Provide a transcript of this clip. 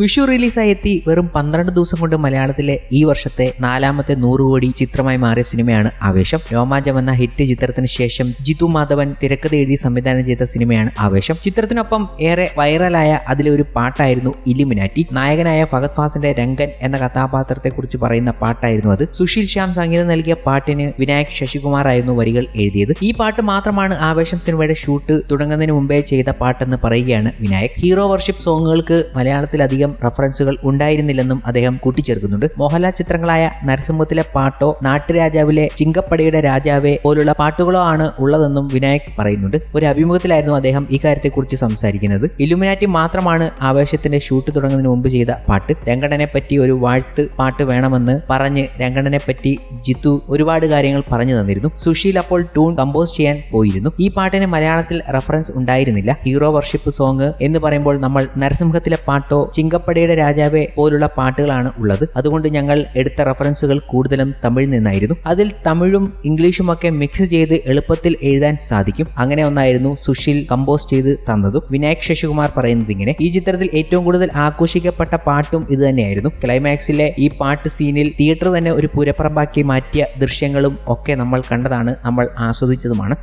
വിഷു റിലീസായി എത്തി വെറും പന്ത്രണ്ട് ദിവസം കൊണ്ട് മലയാളത്തിലെ ഈ വർഷത്തെ നാലാമത്തെ നൂറ് കോടി ചിത്രമായി മാറിയ സിനിമയാണ് ആവേശം. രോമാഞ്ചം എന്ന ഹിറ്റ് ചിത്രത്തിന് ശേഷം ജിതു മാധവൻ തിരക്കഥ എഴുതി സംവിധാനം ചെയ്ത സിനിമയാണ് ആവേശം. ചിത്രത്തിനൊപ്പം ഏറെ വൈറലായ അതിലെ ഒരു പാട്ടായിരുന്നു ഇലിമിനാറ്റി. നായകനായ ഫഗത് ഫാസിന്റെ രംഗൻ എന്ന കഥാപാത്രത്തെ കുറിച്ച് പറയുന്ന പാട്ടായിരുന്നു അത്. സുശീൽ ശ്യാം സംഗീതം നൽകിയ പാട്ടിന് വിനായക് ശശികുമാർ ആയിരുന്നു വരികൾ എഴുതിയത്. ഈ പാട്ട് മാത്രമാണ് ആവേശം സിനിമയുടെ ഷൂട്ട് തുടങ്ങുന്നതിന് മുമ്പേ ചെയ്ത പാട്ടെന്ന് പറയുകയാണ് വിനായക്. ഹീറോ വർഷിപ്പ് സോങ്ങുകൾക്ക് മലയാളത്തിലധികം റഫറൻസുകൾ ഉണ്ടായിരുന്നില്ലെന്നും അദ്ദേഹം കൂട്ടിച്ചേർക്കുന്നുണ്ട്. മോഹൻലാൽ ചിത്രങ്ങളായ നരസിംഹത്തിലെ പാട്ടോ നാട്ടുരാജാവിലെ ചിങ്കപ്പടിയുടെ രാജാവേ പോലുള്ള പാട്ടുകളോ ആണ് ഉള്ളതെന്നും വിനായക് പറയുന്നുണ്ട്. ഒരു അഭിമുഖത്തിലായിരുന്നു അദ്ദേഹം ഇക്കാര്യത്തെക്കുറിച്ച് സംസാരിക്കുന്നത്. ഇലുമിനാറ്റി മാത്രമാണ് ആവേശത്തിന്റെ ഷൂട്ട് തുടങ്ങുന്നതിന് മുമ്പ് ചെയ്ത പാട്ട്. രംഗണനെ പറ്റി ഒരു വാഴ്ത്ത് പാട്ട് വേണമെന്ന് പറഞ്ഞ് രംഗണനെ പറ്റി ജിത്തു ഒരുപാട് കാര്യങ്ങൾ പറഞ്ഞു തന്നിരുന്നു. സുശീൽ അപ്പോൾ ട്യൂൺ കമ്പോസ് ചെയ്യാൻ പോയിരുന്നു. ഈ പാട്ടിന് മലയാളത്തിൽ റഫറൻസ് ഉണ്ടായിരുന്നില്ല. ഹീറോ വർഷിപ്പ് സോങ് എന്ന് പറയുമ്പോൾ നമ്മൾ നരസിംഹത്തിലെ പാട്ടോ ചിങ്കപ്പടിയുടെ രാജാവേ പോലുള്ള പാട്ടുകളാണ് ഉള്ളത്. അതുകൊണ്ട് ഞങ്ങൾ എടുത്ത റെഫറൻസുകൾ കൂടുതലും തമിഴിൽ നിന്നായിരുന്നു. അതിൽ തമിഴും ഇംഗ്ലീഷും ഒക്കെ മിക്സ് ചെയ്ത് എളുപ്പത്തിൽ എഴുതാൻ സാധിക്കും. അങ്ങനെ ഒന്നായിരുന്നു സുശീൽ കമ്പോസ് ചെയ്ത് തന്നതും. വിനായക് ശശികുമാർ പറയുന്നത് ഇങ്ങനെ ഈ ചിത്രത്തിൽ ഏറ്റവും കൂടുതൽ ആഘോഷിക്കപ്പെട്ട പാട്ടും ഇത് തന്നെയായിരുന്നു. ക്ലൈമാക്സിലെ ഈ പാട്ട് സീനിൽ തിയേറ്റർ തന്നെ ഒരു പുരപ്രഭാക്കി മാറ്റിയ ദൃശ്യങ്ങളും ഒക്കെ നമ്മൾ കണ്ടതാണ് നമ്മൾ ആസ്വദിച്ചതുമാണ്.